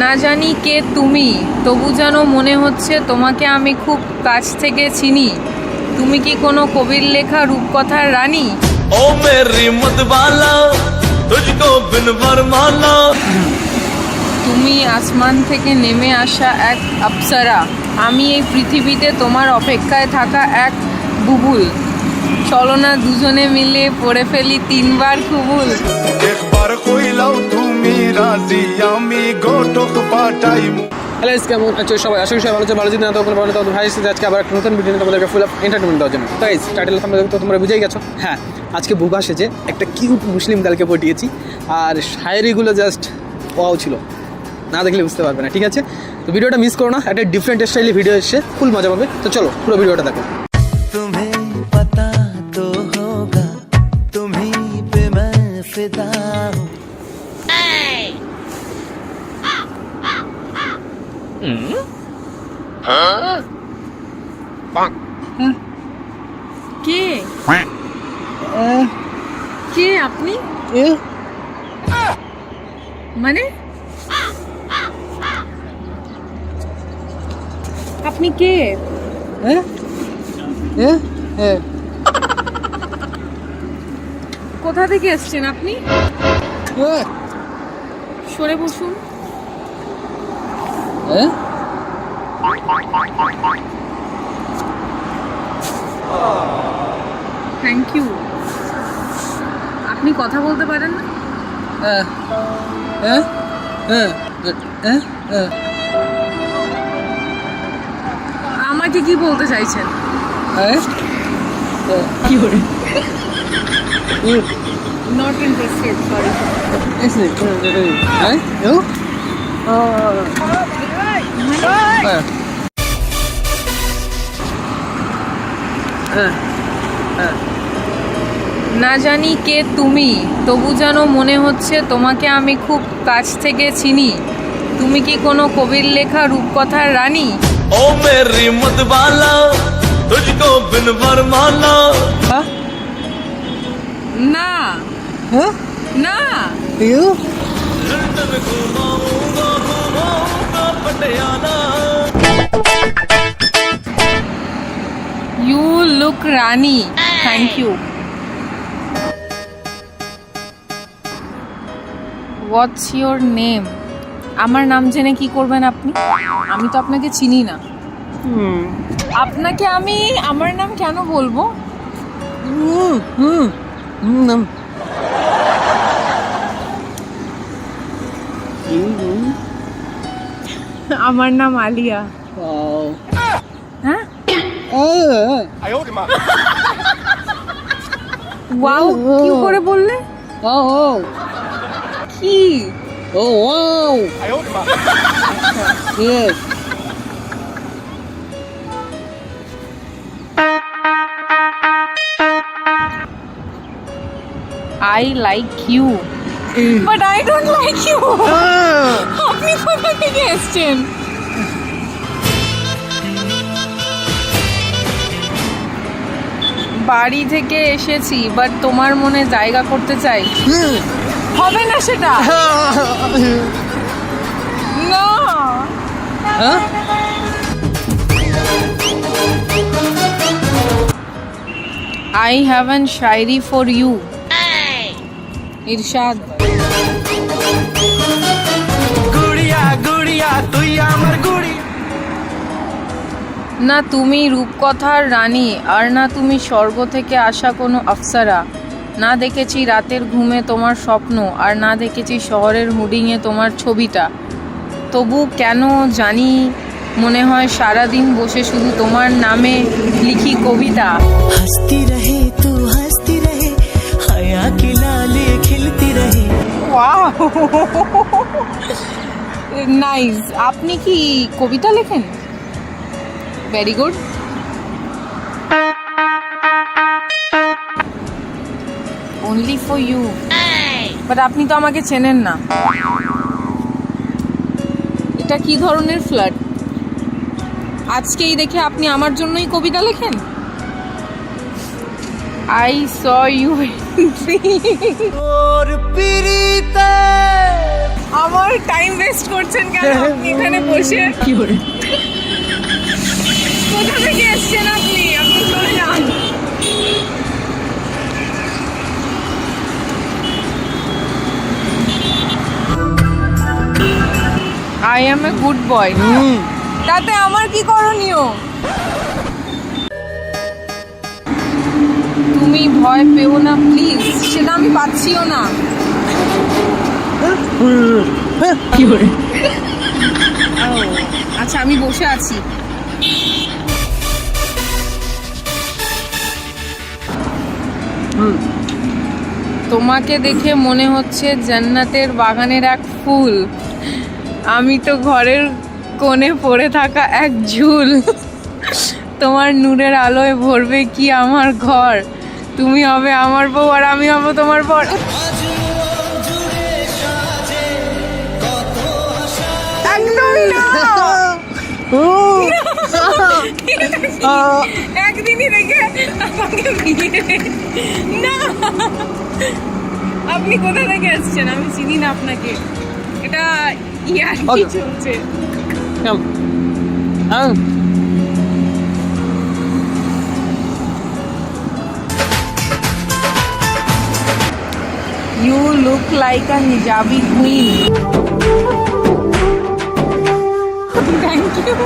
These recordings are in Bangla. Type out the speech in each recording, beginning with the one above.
না জানি কে তুমি তবু যেন মনে হচ্ছে তোমাকে আমি খুব কাছ থেকে চিনি। তুমি কি কোনো কবির লেখা রূপকথার রানী? ও মেরি মতবালা তুজকো বিন বরমালা। তুমি আসমান থেকে নেমে আসা এক অপ্সরা আমি এই পৃথিবীতে তোমার অপেক্ষায় থাকা এক বুবুল। চলো না দুজনে মিলে পড়ে ফেলি তিনবার কুবুল। একবার কইলাও তুমি রাজি আমি গোটক পাঠাইমু। হ্যালো ইস কেমন আছো সবাই? আশা করি সবাই ভালো আছে। ভালো যদি না তখন ভালো তখন ভাই আজকে আবার একটা নতুন ভিডিও নিয়ে তোমাদেরকে ফুল অফ এন্টারটেনমেন্ট দেওয়ার জন্য। তো গাইস টাইটেল তোমরা তো তোমরা বুঝেই গেছো। হ্যাঁ। আজকে বুবা সেজে একটা কিউট মুসলিম গালকে পটিয়েছি। আর শায়েরিগুলো জাস্ট ওয়াও ছিল। না দেখলে বুঝতে পারবে না ঠিক আছে? তো ভিডিওটা মিস করো না একটা ডিফারেন্ট স্টাইলে ভিডিও এসছে ফুল মজা পাবে। তো চলো পুরো ভিডিওটা দেখো। করে দাও কে? কে আপনি? মানে? আপনি কে? হ্যাঁ হ্যাঁ। কোথা থেকে এসছেন আপনি? হ্যাঁ। সরে বসুন। হ্যাঁ? থ্যাংক ইউ আপনি কথা বলতে পারেন না? হ্যাঁ। হ্যাঁ? হ্যাঁ। হ্যাঁ? হ্যাঁ। আমাকে কি বলতে চাইছেন? হ্যাঁ। কি করে? Mm. Not interested, sorry. Isn't it? Mm, mm, uh, না জানি কে তুমি তবু যেন মনে হচ্ছে তোমাকে আমি খুব কাছ থেকে চিনি। তুমি কি কোনো কবির লেখা রূপকথার রানী? ও মেরি মতবালা বিন বরমানা হ্যাঁ? না। হ্যাঁ? না। You? Look Rani thank you what's your name আমার নাম জেনে কি করবেন আপনি? আমি তো আপনাকে চিনি না। আপনাকে আমি আমার নাম কেন বলব? হুম হুম। আমার নাম আলিয়া. হ্যাঁ Oh. ওয়াও কি করে বললে Oh. Oh. কি Oh. Wow. Yes. I like you but I don't like you আপনি কোথা থেকে এসছেন? বাড়ি থেকে এসেছি বাট তোমার মনে জায়গা করতে চাই। হবে না সেটা? না। Huh? আই হ্যাভ অ্যান শায়রি ফর ইউ ইরশাদ। না তুমি রূপকথার রানী আর না তুমি স্বর্গ থেকে আসা কোনো আফসারা। না দেখেছি রাতের ঘুমে তোমার স্বপ্ন আর না দেখেছি শহরের হুডিংয়ে তোমার ছবিটা। তবু কেন জানি মনে হয় সারাদিন বসে শুধু তোমার নামে লিখি কবিতা। হাসতি রহে তো নাইস আপনি কি কবিতা লেখেন? Very good only for you but আপনি তো আমাকে চেনেন না। এটা কি ধরনের ফ্লাড আজকেই দেখে আপনি আমার জন্যই কবিতা লেখেন? আই স ইউ আমার টাইম ওয়েস্ট করছেন কেন? আপনি এখানে বসে কি করে কোথা থেকে এসছেন আপনি? আপনি চলে যান। I am a good boy তাতে আমার কি করণীয়? তুমি ভয় পেও না প্লিজ সেটা আমি পাচ্ছিও না। কি করে আচ্ছা আমি বসে আছি। তোমাকে দেখে মনে হচ্ছে জান্নাতের বাগানের এক ফুল। আমি তো ঘরের কোণে পড়ে থাকা এক ঝুল। তোমার নূরের আলোয় ভরবে কি আমার ঘর? তুমি হবে আমার বউ আর আমি হব তোমার বর। একদমই না। একদিনই রেখে আমাকে বিয়ে। না। আপনি কোথা থেকে এসছেন? আমি চিনি না আপনাকে। এটা ইয়ার কি Okay. চলছে you look like a hijabi queen thank you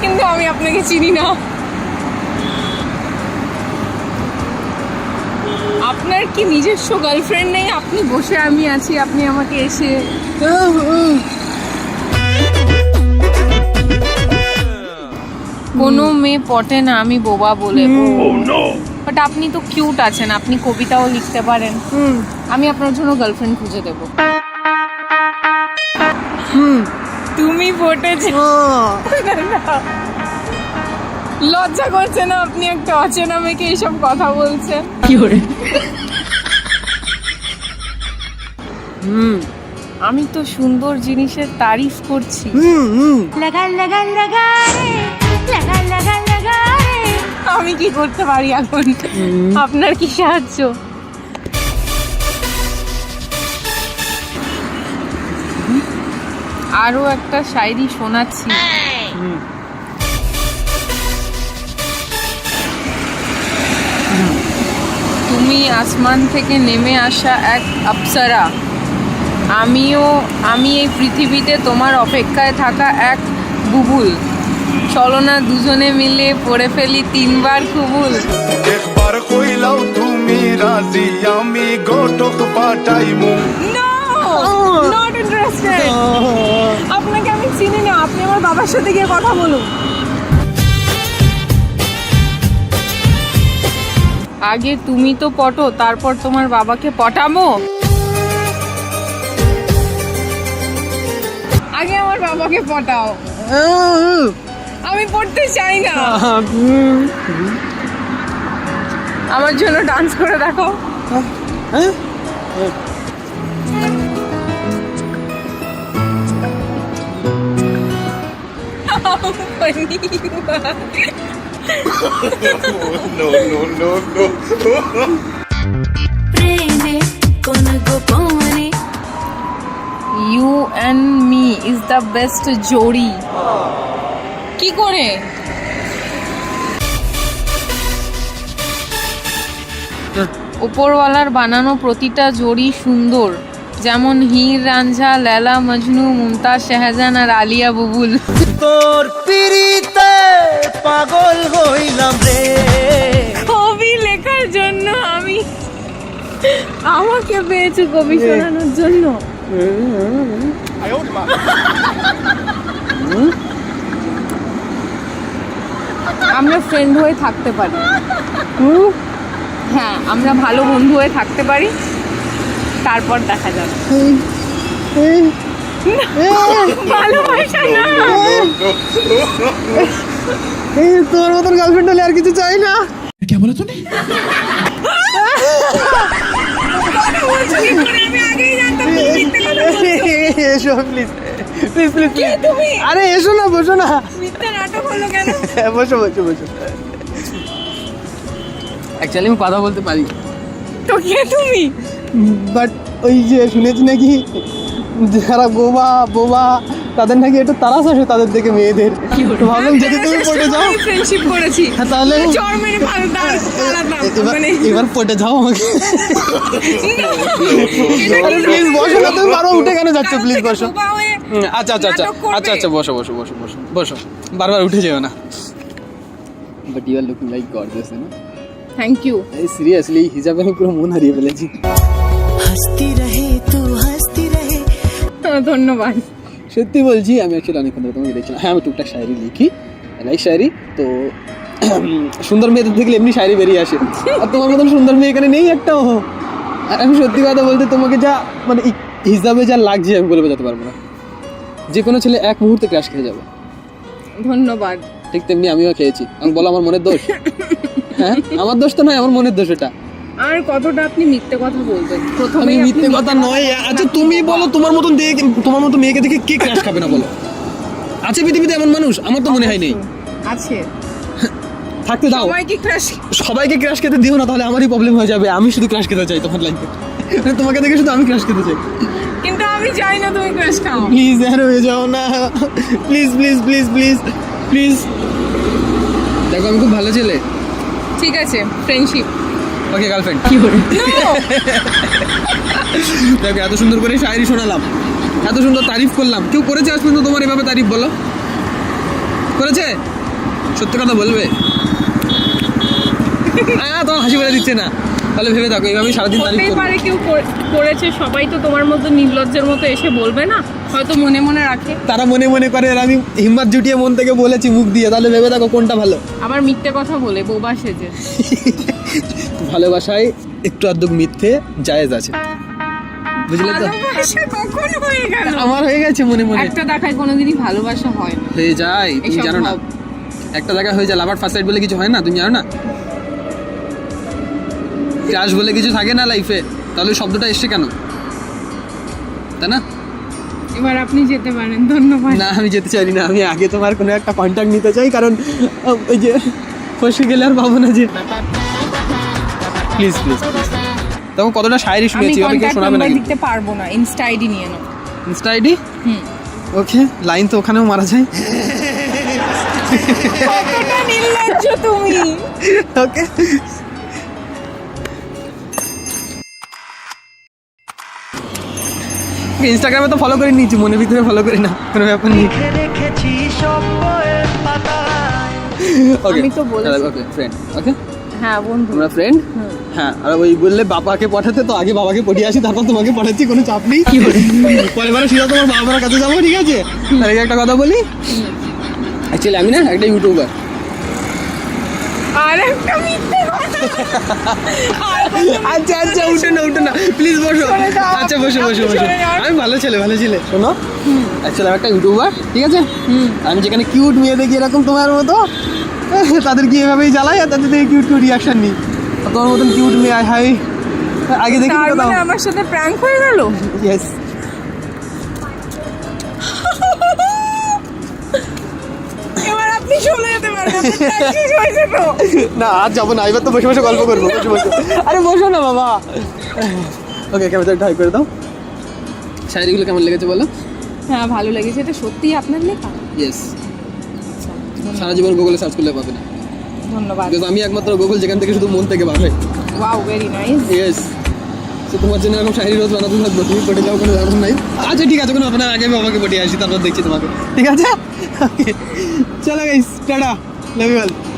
কিন্তু আমি আপনাকে চিনি না। আপনার কি নিজস্ব গার্লফ্রেন্ড নেই? আপনি বসে আমি আছি আপনি আমাকে এসে কোনো মেয়ে পটে না আমি বোবা বলে বাট আপনি তো কিউট আছেন আপনি কবিতাও লিখতে পারেন। হুম। আমি আপনার জন্য গার্লফ্রেন্ড খুঁজে দেব। তুমি ফোটেছো লজ্জা করছে না আপনি একটা অচেনা মেয়েকে এইসব কথা বলছেন? কি করে? হুম। আমি তো সুন্দর জিনিসের তারিফ করছি। হুম হুম। লাগা লাগা লাগা লাগা লাগা আমি কি করতে পারি এখন? আপনার কি সাহায্য? আরও একটা শায়রি শোনাচ্ছি। তুমি আসমান থেকে নেমে আসা এক অপ্সরা আমিও আমি এই পৃথিবীতে তোমার অপেক্ষায় থাকা এক বুবুল। চলো না দুজনে মিলে পড়ে ফেলি তিনবার কুবুল। একবার কইলাও তুমি রাজি? আমি গোটক পাঠাইমু। নো নট ইন্টারেস্টেড আপনাকে আমি চিনি না আপনি আমার বাবার সাথে গিয়ে কথা বলুন। আগে তুমি তো পটো তারপর তোমার বাবাকে পটামো। আগে আমার বাবাকে পটাও। আমি পড়তে চাই না। আমার জন্য ডান্স করে দেখো। প্রেমে কোন গোপনে you and me is the best জোড়ি কি করে? উপরওয়ালার বানানো প্রতিটা জড়ি সুন্দর যেমন হির রাঞ্ঝা লেলা মজনু মুমতাজ শাহজাহান আর আলিয়া বুবুল। তোর পিড়িতে পাগল হইলাম রে। কবি লেখার জন্য আমি আমাকে পেয়েছে কবি শোনানোর জন্য। আমরা ফ্রেন্ড হয়ে থাকতে পারি। হ্যাঁ আমরা ভালো বন্ধু হয়ে থাকতে পারি। তারপর দেখা যাবে। ভালোবাসা না। তোর মতন গার্লফ্রেন্ড হলে আর কিছু চাই না। আমি আগেই তুমি মিথ্যে কথা বলছো। এসো প্লিজ প্লিজ প্লিজ তুমি? আরে এসো না বসো না। মিথ্যে নাটক হলো কেন? বসো বসো বসো। অ্যাকচুয়ালি আমি কথা বলতে পারি। তো কে তুমি? বাট ওই যে শুনেছি নাকি যারা বোবা বোবা তাদের নাকি একটু তারাস আসে তাদের থেকে মেয়েদের। ভাবলাম যদি তুমি পড়ে যাও। ফ্রেন্ডশিপ করেছি। হ্যাঁ, তাহলে এবার মানে। পটে যাও আমাকে। প্লিজ বসো না তুমি বারবার উঠে কেন যাচ্ছ? প্লিজ বসো। হয়ে আচ্ছা আচ্ছা আচ্ছা আচ্ছা আচ্ছা বসো বসো বসো বসো বসো। বারবার উঠে যেও না। But you are looking like gorgeous না থ্যাংক ইউ এই সিরিয়াসলি হিজাবে আমি পুরো মন হারিয়ে ফেলেছি। হাসতি রহে তু হাসতি রহে। ধন্যবাদ। সত্যি বলছি আমি অ্যাকচুয়ালি অনেকক্ষণ ধরে তোমাকে দেখছিলাম। হ্যাঁ আমি টুকটাক শায়রি লিখি। লাইক শায়রি তো সুন্দর মেয়েদের দেখলে এমনি শায়রি বেরিয়ে আসে। আর তোমার মতন সুন্দর মেয়ে এখানে নেই একটাও। আর আমি সত্যি কথা বলতে তোমাকে যা মানে হিসাবে যা লাগছে আমি বলে বোঝাতে পারব না। যে কোনো ছেলে এক মুহূর্তে ক্রাশ খেয়ে যাবে। ধন্যবাদ। ঠিক তেমনি আমিও খেয়েছি। আমি বলো আমার মনের দোষ? হ্যাঁ? আমার দোষ তো নয় আমার মনের দোষ এটা। আর কতটা আপনি মিথ্যে কথা বলবেন? প্রথমে মিথ্যে কথা নয়। আচ্ছা তুমি বলো তোমার মতন দেখে তোমার মতো মেয়েকে দেখে কে ক্রাশ খাবে না বলো? আছে পৃথিবীতে এমন মানুষ? আমার তো মনে হয় নেই। আছে। থাকতে দাও। সবাই কি ক্রাশ সবাইকে ক্রাশ খেতে দিও না তাহলে আমারই প্রবলেম হয়ে যাবে। আমি শুধু ক্রাশ খেতে চাই তোমার লাইফে তোমাকে দেখে শুধু আমি ক্রাশ খেতে চাই। কিন্তু আমি চাই না তুমি ক্রাশ খাও। প্লিজ আর হয়ে যাও না। Please please please please please. দেখো আমি খুব ভালো ছেলে। ঠিক আছে ফ্রেন্ডশিপ ওকে গার্লফ্রেন্ড কি করে দেখো এত সুন্দর করে শায়রি শোনালাম। এত সুন্দর তারিফ করলাম। কেউ করেছে আজ পর্যন্ত তোমার এভাবে তারিফ বলো? করেছে? সত্যি কথা বলবে? হ্যাঁ তোমার হাসি বলে দিচ্ছে না। তাহলে ভেবে থাকো এইভাবেই সারাদিন তারিফ হতেই করব পারে কেউ করেছে সবাই তো তোমার মতো নির্লজ্জের মতো এসে বলবে না হয়তো মনে মনে রাখে। তারা মনে মনে করে আর আমি হিম্মত জুটিয়ে মন থেকে বলেছি মুখ দিয়ে। তাহলে ভেবে থাকো কোনটা ভালো। আবার মিথ্যে কথা বলে বোবা সেজে। ভালোবাসায় একটু আধটুক মিথ্যে জায়েজ আছে। বুঝলে তো? কখন হয়ে গেল? আমার হয়ে গেছে মনে মনে। একটা দেখায় কোনোদিনই ভালোবাসা হয় না। হয়ে যায় তুমি জানো না। একটা জায়গায় হয়ে যায় লাভার ফার্স্ট সাইড বলে কিছু হয় না তুমি জানো না? ক্রাশ বলে কিছু থাকে না লাইফে তাহলে শব্দটা এসছে কেন? তাই না? এবার আপনি যেতে পারেন ধন্যবাদ। না আমি যেতে চাই না আমি আগে তোমার কোনো একটা কন্ট্যাক্ট নিতে চাই কারণ ওই যে ফসে গেলে আর পাবো না যে। প্লিজ প্লিজ প্লিজ তখন কতটা শায়রি শুনেছি ওটা কেউ শোনাবে নাকি দিতে পারব না ইনস্টা আইডি নিয়ে নাও। ইনস্টা আইডি হুম। ওকে লাইন তো ওখানেও মারা যায়। কতটা নির্লজ্জ তুমি। ওকে ইনস্টাগ্রামে তো ফলো করে নিয়েছি মনের ভিতরে ফলো করি না কোনো ব্যাপার নেই। রেখেছি সব বইয়ের পাতায়। ওকে আমি তো বলেছি। ওকে ফ্রেন্ড ওকে হ্যাঁ বন্ধু। ফ্রেন্ড হ্যাঁ আর ওই বললে বাবাকে পাঠাতে তো আগে বাবাকে পড়িয়ে আসি তারপর তোমাকে পাঠাচ্ছি কোনো চাপ নেই। কি পরে সিধা তোমার বাবার কাছে যাব ঠিক আছে? আগে একটা কথা বলি? অ্যাকচুয়ালি আমি না একটা ইউটিউবার আর একটা মিথ্যে কথা। আর আচ্ছা আচ্ছা উঠো না উঠো না। প্লিজ বসো। আচ্ছা বসো বসো বসো। আমি ভালো ছেলে ভালো ছেলে। শোনো অ্যাকচুয়ালি আমি একটা ইউটিউবার ঠিক আছে? আমি যেখানে কিউট মেয়ে দেখি এরকম তোমার মতো তাদেরকে এভাবেই জ্বালাই আর তাদের থেকে কিউট কিউট রিয়াকশন নিই। তোমার মতন কিউট মেয়ে হাই আগে দেখি আমার সাথে প্র্যাঙ্ক হয়ে গেল? ইয়েস না আজ যাব না এবার তো বসে বসে গল্প করব বসে বসে। আরে বসো না বাবা। ওকে ক্যামেরা ঢাই করে দাও। শাড়িগুলো কেমন লেগেছে বলো? হ্যাঁ ভালো লেগেছে। এটা সত্যিই আপনার লেখা? ইয়েস সারা জীবন গুগলে সার্চ করলে পাবে না। ধন্যবাদ। আমি একমাত্র গুগল যেখান থেকে শুধু মন থেকে পাবে ওয়াও ভেরি নাইস ইয়েস তো তোমার জন্য এরকম শাড়ি রোজ বানাতে থাকব তুমি পটে যাও কোনো ব্যাপার নাই। আচ্ছা ঠিক আছে কোনো নাই, আগে আমি বাবাকে পটিয়ে আসি তারপর দেখছি তোমাকে। ঠিক আছে? চলো গাইস টাটা। level